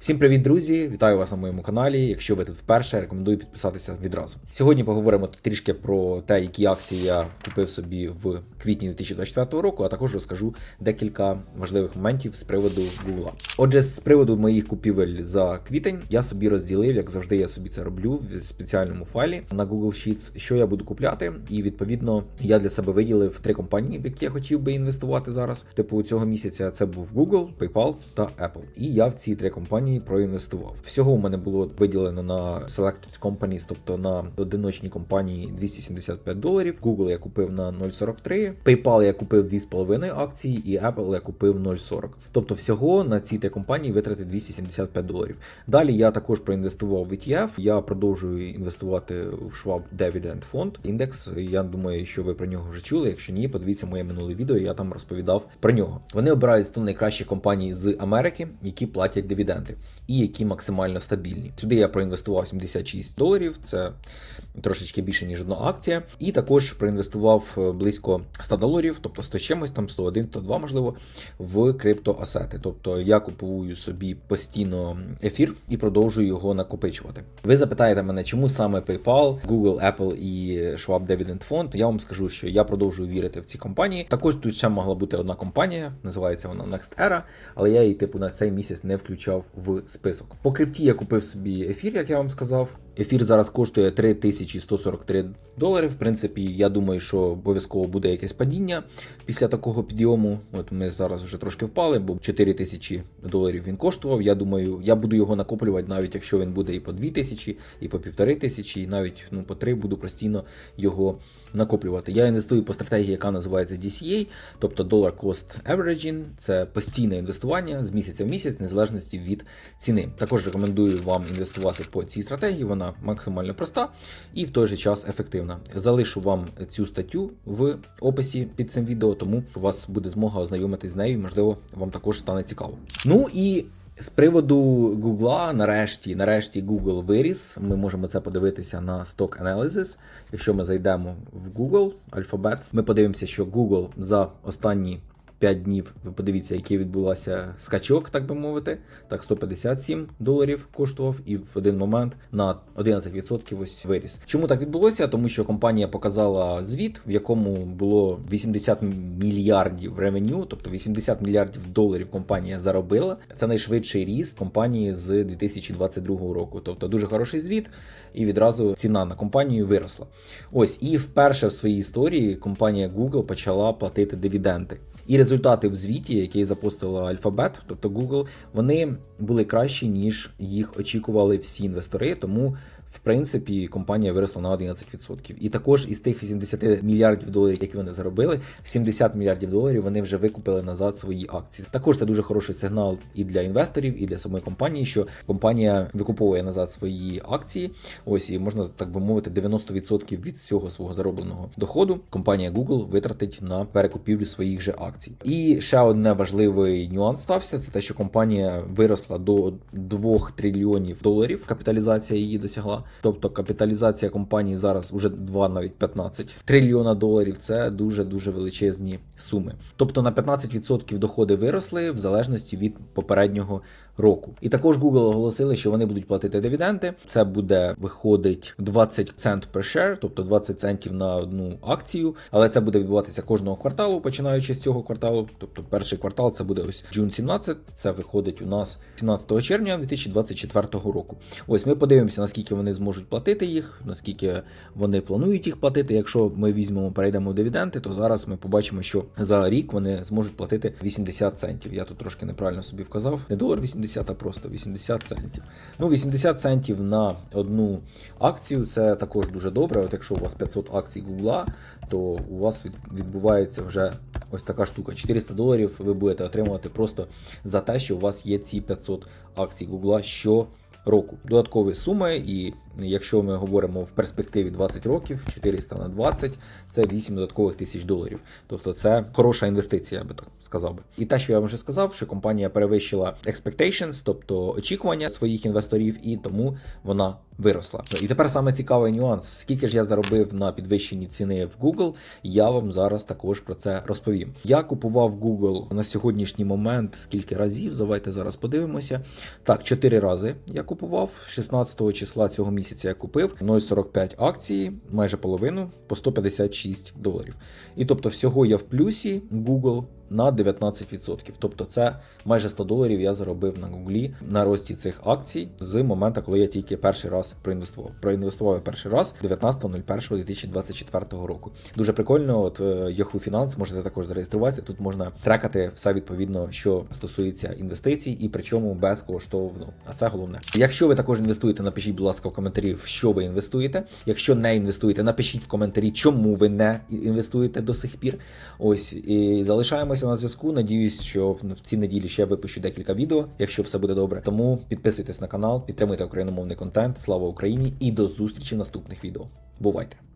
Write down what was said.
Всім привіт, друзі! Вітаю вас на моєму каналі. Якщо ви тут вперше, рекомендую підписатися відразу. Сьогодні поговоримо трішки про те, які акції я купив собі в квітні 2024 року, а також розкажу декілька важливих моментів з приводу Google. Отже, з приводу моїх купівель за квітень я собі розділив, як завжди, я собі це роблю в спеціальному файлі на Google Sheets, що я буду купляти, і відповідно я для себе виділив три компанії, в які я хотів би інвестувати зараз. Типу цього місяця це був Google, PayPal та Apple. І я в ці три компанії проінвестував. Всього у мене було виділено на Selected Companies, тобто на одиночні компанії 275 доларів. Google я купив на 0,43, PayPal я купив 2,5 акції, і Apple я купив 0,40. Тобто всього на ці три компанії витратив 275 доларів. Далі я також проінвестував в ETF. Я продовжую інвестувати в Schwab Dividend Fund індекс. Я думаю, що ви про нього вже чули. Якщо ні, подивіться моє минуле відео. Я там розповідав про нього. Вони обирають 100 найкращих компаній з Америки, які платять дивіденди і які максимально стабільні. Сюди я проінвестував 76 доларів. Це трошечки більше ніж одна акція. І також проінвестував е, близько 100 доларів, тобто 100 чимось, там 101, 102, можливо, в криптоасети. Тобто я купую собі постійно ефір і продовжую його накопичувати. Ви запитаєте мене, чому саме PayPal, Google, Apple і Schwab Dividend Fund? Я вам скажу, що я продовжую вірити в ці компанії. Також тут ще могла бути одна компанія, називається вона Next але я її типу на цей місяць не включав в список. По крипті я купив собі ефір, як я вам сказав. Ефір зараз коштує 3143 долари. В принципі, я думаю, що обов'язково буде якесь падіння після такого підйому. От ми зараз вже трошки впали, бо 4000 доларів він коштував. Я думаю, я буду його накоплювати, навіть якщо він буде і по 2000, і по 1500, і навіть ну, по 3 буду постійно його накоплювати. Я інвестую по стратегії, яка називається DCA, тобто Dollar Cost Averaging. Це постійне інвестування з місяця в місяць, незалежності від ціни. Також рекомендую вам інвестувати по цій стратегії. Вона максимально проста і в той же час ефективна. Залишу вам цю статтю в описі під цим відео, тому у вас буде змога ознайомитись з нею. Можливо, вам також стане цікаво. Ну і з приводу Гугла, нарешті, нарешті Google виріс. Ми можемо це подивитися на Stock Analysis. Якщо ми зайдемо в Google Alphabet, ми подивимося, що Google за останні 5 днів. Ви подивіться, який відбулася скачок, так би мовити. Так, 157 доларів коштував, і в один момент на 11% ось виріс. Чому так відбулося? Тому що компанія показала звіт, в якому було 80 мільярдів ревеню, тобто 80 мільярдів доларів компанія заробила. Це найшвидший ріст компанії з 2022 року. Тобто дуже хороший звіт, і відразу ціна на компанію виросла. Ось і вперше в своїй історії компанія Google почала платити дивіденди. І результати в звіті, який запустила Альфабет, тобто Google, вони були кращі, ніж їх очікували всі інвестори. Тому, в принципі, компанія виросла на 11%. І також із тих 80 мільярдів доларів, які вони заробили, 70 мільярдів доларів вони вже викупили назад свої акції. Також це дуже хороший сигнал і для інвесторів, і для самої компанії, що компанія викуповує назад свої акції. Ось і можна так би мовити, 90% від всього свого заробленого доходу. Компанія Google витратить на перекупівлю своїх же акцій. І ще одне важливий нюанс стався: це те, що компанія виросла до 2 трильйонів доларів. Капіталізація її досягла. Тобто капіталізація компанії зараз уже 2 навіть 15 трильйона доларів. Це дуже дуже величезні суми. Тобто на 15% доходи виросли в залежності від попереднього року. І також Google оголосили, що вони будуть платити дивіденди. Це буде виходить 20 цент per share, тобто 20 центів на одну акцію. Але це буде відбуватися кожного кварталу, починаючи з цього кварталу. Тобто, перший квартал це буде ось June 17, Це виходить у нас 17 червня 2024 року. Ось ми подивимося, наскільки вони зможуть платити їх, наскільки вони планують їх платити. Якщо ми візьмемо, перейдемо в дивіденди, то зараз ми побачимо, що за рік вони зможуть платити 80 центів. Я тут трошки неправильно собі вказав. Не долар 80, а просто 80 центів. Ну, 80 центів на одну акцію це також дуже добре. От якщо у вас 500 акцій Гугла, то у вас відбувається вже ось така штука. 400 доларів ви будете отримувати просто за те, що у вас є ці 500 акцій Гугла. що року. Додаткові суми, і якщо ми говоримо в перспективі 20 років, 400 на 20, це 8 додаткових тисяч доларів. Тобто це хороша інвестиція, я би так сказав би. І те, що я вам вже сказав, що компанія перевищила expectations, тобто очікування своїх інвесторів, і тому вона виросла. І тепер саме цікавий нюанс: скільки ж я заробив на підвищенні ціни в Google, я вам зараз також про це розповім. Я купував Google на сьогоднішній момент скільки разів? Давайте зараз подивимося. Так, 4 рази я купував. 16 числа цього місяця я купив 0,45 акції, майже половину по 156 доларів. І тобто, всього я в плюсі Google на 19%. Тобто, це майже 100 доларів я заробив на Гуглі на рості цих акцій з моменту, коли я тільки перший раз проінвестував. Проінвестував я перший раз 19.01.2024 року. Дуже прикольно. От е, Yahoo Finance можете також зареєструватися. Тут можна трекати все відповідно, що стосується інвестицій, і причому безкоштовно. А це головне. Якщо ви також інвестуєте, напишіть, будь ласка, в коментарі, в що ви інвестуєте. Якщо не інвестуєте, напишіть в коментарі, чому ви не інвестуєте до сих пір. Ось і залишаємося на зв'язку. Надіюсь, що в цій неділі ще випущу декілька відео, якщо все буде добре. Тому підписуйтесь на канал, підтримуйте україномовний контент. Слава Україні і до зустрічі в наступних відео. Бувайте!